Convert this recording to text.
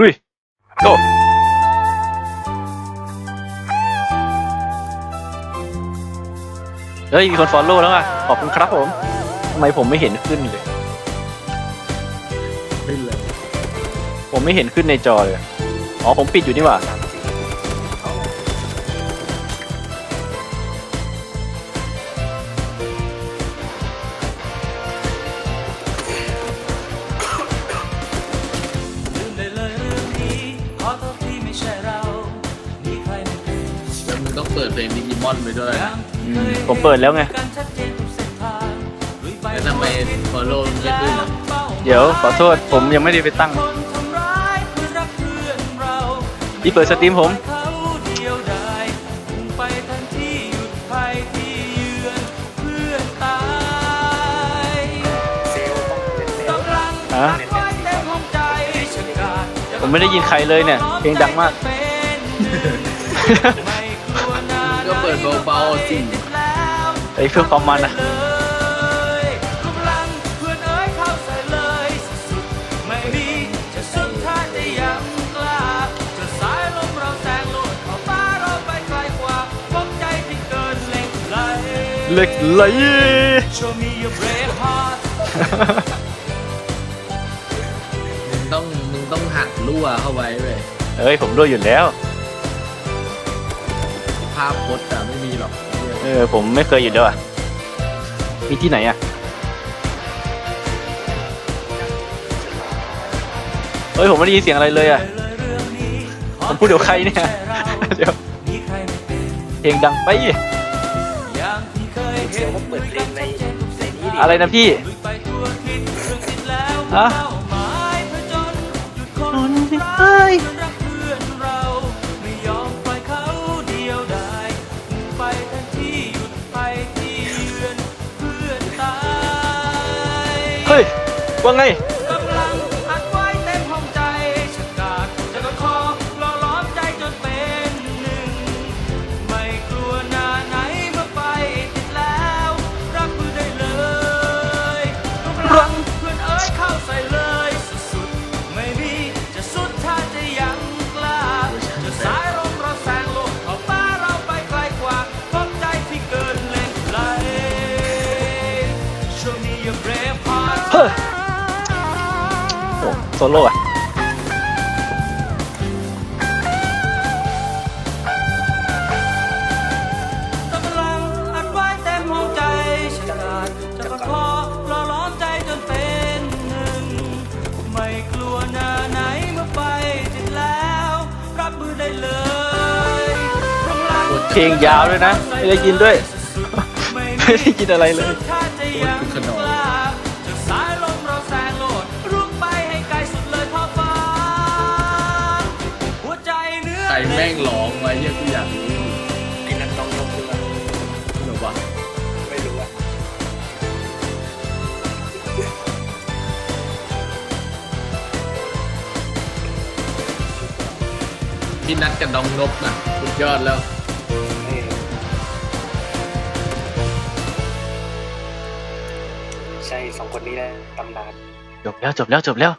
ลุยโก้เฮ้ยมีคนฟอลโล่แล้วอะ ขอบคุณครับผม ทำไมผมไม่เห็นขึ้นเลย ขึ้นเลย ผมไม่เห็นขึ้นในจอเลย อ๋อ ผมปิดอยู่นี่หว่า เปิดเพลงดิจิมอนไปด้วยอย่างที่เคยผมเปิดแล้วไงกันชัดเจนทุกเส้นทางลุยไปแล้วทำไม follow มันไม่ขึ้นอะเดี๋ยวขอโทษผมยังไม่ได้ไปตั้งคนทำร้ายเพื่อรักเพื่อนเราพี่เปิดสตรีมผมเขาเดียวดายพุ่งไปทันที่หยุดภัยที่เยือนเพื่อนตายกำลังฮะรักไว้เต็มห้องใจชะกาดผมไม่ได้ยินใครเลยเนี่ย เพลงดังมาก เปิดเบาๆสิไอ้เพื่อความมันอะเลยกำลังเพื่อนเอ้ยเข้าใส่เลยสุดๆไม่มีจะสุดท้ายจะยังกล้าจะสายลมเราแซงโลดเข้าฟ้าเราไปไกลกว่าพบใจที่เกินเหล็กไหลเหล็กไหล Show me your brave heart มึงต้องมึงต้องหัดรั่วเข้าไว้เว้ยเอ้ยผมด้วยอยู่แล้ว ภาพพจน์อะไม่มีหรอกเออผมไม่เคยอยู่แล้วอะมีที่ไหนอะเฮ้ยผมไม่ได้ยินเสียงอะไรเลยอะผมพูดเดี๋ยวใครเนี่ยเดี๋ยวมีใครไม่เป็นเพลงดังไปอย่างที่เคยเห็นเปิดเพลงในในนี้อะไรนะพี่ลุยไปทั่วทิศเรื่องติดแล้วฮะ ว่าไงกำลังอัดไว้เต็มห้องใจชะกาดจะกระคอหล่อล้อมใจจนเป็นหนึ่ง ไม่กลัวหน้าไหนเมื่อไปติดแล้ว รับมือได้เลยกำลังเพื่อนเอ้ยเข้าใส่เลยสุดๆ ไม่มีจะสุดถ้าจะยังกล้า จะสายลมเราแซงโลกขอบฟ้าเราไปไกลกว่าพบใจที่เกินเหล็กไหล Show me your brave heart เฮ้อ โซโล่อะกำลังอัดไว้เต็มหัวใจฉลาดจะประคองหล่อล้อมใจจนเป็นหนึ่งไม่กลัวหน้าไหนเมื่อไปติดแล้วรับมือได้เลยกำลังเพลงยาวด้วยนะ ไม่ได้ยินด้วย ไม่ได้ยินอะไรเลยถ้าจะยังกล้าจะ แม่งร้องไว้เหี้ยกูอยากรู้ไอ้นั่นน้องนกคืออะไรหรอวะไม่รู้อะพี่นัดกับน้องนบน่ะสุดยอดแล้วเออใช่สองคนนี้แหละตำนานจบแล้วจบแล้วจบแล้ว